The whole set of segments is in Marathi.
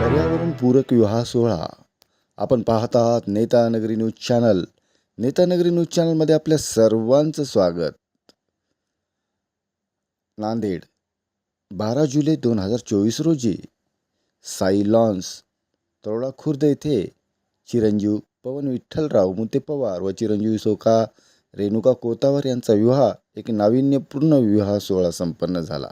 पर्यावरणपूरक विवाह सोहळा. आपण पाहत आहात Netanagari news channel. Netanagari news चॅनलमध्ये आपल्या सर्वांचं स्वागत. नांदेड बारा जुलै दोन हजार चोवीस रोजी साई लॉन्स तरोडा खुर्द येथे चिरंजीव पवन विठ्ठलराव मुते पवार व चिरंजीव सोका रेणुका कोतावर यांचा विवाह एक नाविन्यपूर्ण विवाह सोहळा संपन्न झाला.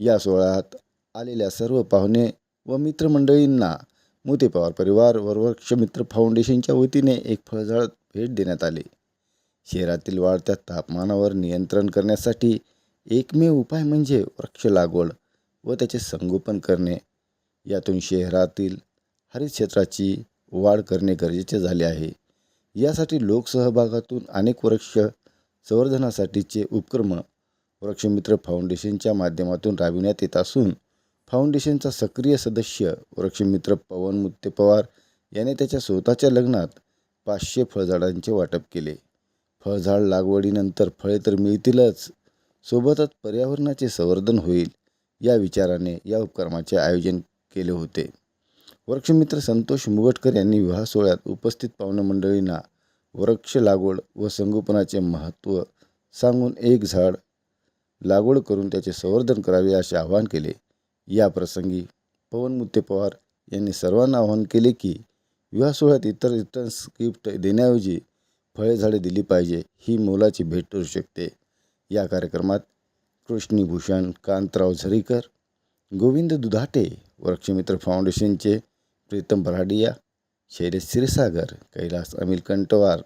या सोहळ्यात आलेल्या सर्व पाहुणे व मित्रमंडळींना मुते पवार परिवार व वृक्षमित्र फाउंडेशनच्या वतीने एक फळझाड भेट देण्यात आली. शहरातील वाढत्या तापमानावर नियंत्रण करण्यासाठी एकमेव उपाय म्हणजे वृक्ष लागवड व त्याचे संगोपन करणे. यातून शहरातील हरित क्षेत्राची वाढ करणे गरजेचे झाले आहे. यासाठी लोकसहभागातून अनेक वृक्ष संवर्धनासाठीचे उपक्रम वृक्षमित्र फाउंडेशनच्या माध्यमातून राबविण्यात येत असून फाउंडेशनचा सक्रिय सदस्य वृक्षमित्र पवन मुत्ते पवार याने त्याच्या स्वतःच्या लग्नात पाचशे फळझाडांचे वाटप केले. फळझाड लागवडीनंतर फळे तर मिळतीलच. सोबतच पर्यावरणाचे संवर्धन होईल या विचाराने या उपक्रमाचे आयोजन केले होते. वृक्षमित्र संतोष मुगटकर यांनी विवाह सोहळ्यात उपस्थित पाहुणे मंडळींना वृक्ष लागवड व संगोपनाचे महत्त्व सांगून एक झाड लागवड करून त्याचे संवर्धन करावे असे आवाहन केले. या प्रसंगी पवन मुत्ते पवार यांनी सर्वांना आवाहन केले की विवाह सोहळ्यात इतर रिटर्न्स गिफ्ट देण्याऐवजी फळे झाडे दिली पाहिजे ही मोलाची भेट ठरू शकते. या कार्यक्रमात कृष्णीभूषण कांतराव झरीकर गोविंद दुधाटे वृक्षमित्र फाउंडेशनचे प्रीतम बराडिया शैलेश क्षीरसागर कैलास अमिल कंटवार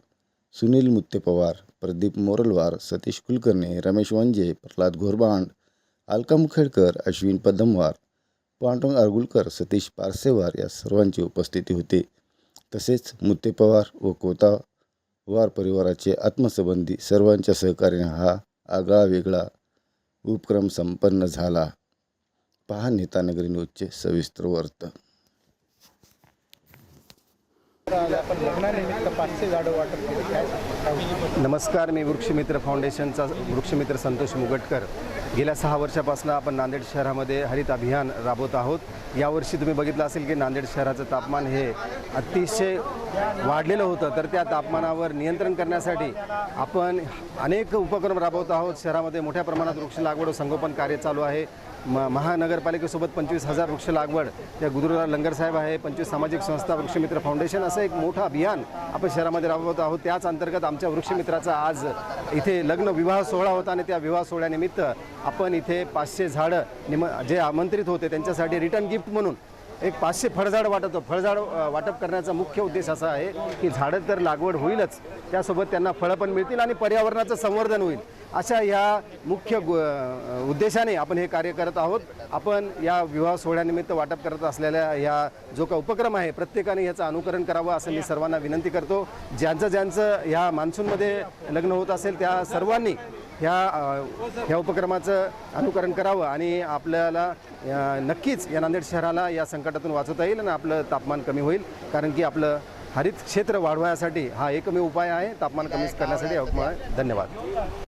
सुनील मुत्ते पवार प्रदीप मोरलवार सतीश कुलकर्णी रमेश वंजे प्रल्हाद घोरबांड अलका मुखेडकर अश्विन पदमवार पांडुरंग आरगुलकर सतीश पारसेवार या सर्वांची उपस्थिती होती. तसेच मुत्ते पवार व कोता वार परिवाराचे आत्मसंबंधी सर्वांच्या सहकार्याने हा आगळा वेगळा उपक्रम संपन्न झाला. पहा नेतानगरी न्यूजचे सविस्तर वर्त आपण लग्नानिमित्त पाचशे झाडं वाटप केली काय सांगता? नमस्कार मी वृक्षमित्र फाउंडेशनचा वृक्षमित्र संतोष मुगटकर. गेल्या सहा वर्षापासून आपण नांदेड शहरामध्ये हरित अभियान राबवत आहोत. यावर्षी तुम्ही बघितलं असेल की नांदेड शहराचं तापमान हे अतिशय वाढलेलं होतं. तर त्या तापमानावर नियंत्रण करण्यासाठी आपण अनेक उपक्रम राबवत आहोत. शहरामध्ये मोठ्या प्रमाणात वृक्ष लागवड संगोपन कार्य चालू आहे. म महानगरपालिकेसोबत पंचवीस हजार वृक्ष लागवड त्या गुरुराव लंगरसाहेब आहे. पंचवीस सामाजिक संस्था वृक्षमित्र फाउंडेशन असं एक मोठं अभियान आपण शहरामध्ये राबवत आहोत. त्याच अंतर्गत आमच्या वृक्षमित्राचा आज इथे लग्न विवाह सोहळा होता आणि त्या विवाह सोहळ्यानिमित्त आपण इथे पाचशे झाडं निम जे आमंत्रित होते त्यांच्यासाठी रिटर्न गिफ्ट म्हणून एक पाचशे फळझाड वाटतो फळझाड वाटप करण्याचा मुख्य उद्देश असा आहे की झाडं तर लागवड होईलच. त्यासोबत त्यांना फळं पण मिळतील आणि पर्यावरणाचं संवर्धन होईल. अशा या मुख्य उद्देशाने आपण हे कार्य करत आहोत. आपण या विवाह सोहळ्यानिमित्त वाटप करत असलेल्या या जो का उपक्रम आहे प्रत्येकाने याचं अनुकरण करावं असं मी सर्वांना विनंती करतो. ज्यांचं ज्यांचं ह्या मान्सूनमध्ये लग्न होत असेल त्या सर्वांनी ह्या ह्या उपक्रमाचं अनुकरण करावं आणि आपल्याला नक्कीच या नांदेड शहराला या संकटातून वाचवता येईल आणि आपलं तापमान कमी होईल. कारण की आपलं हरित क्षेत्र वाढवण्यासाठी हा एकमेव उपाय आहे. तापमान कमी करण्यासाठी हा धन्यवाद.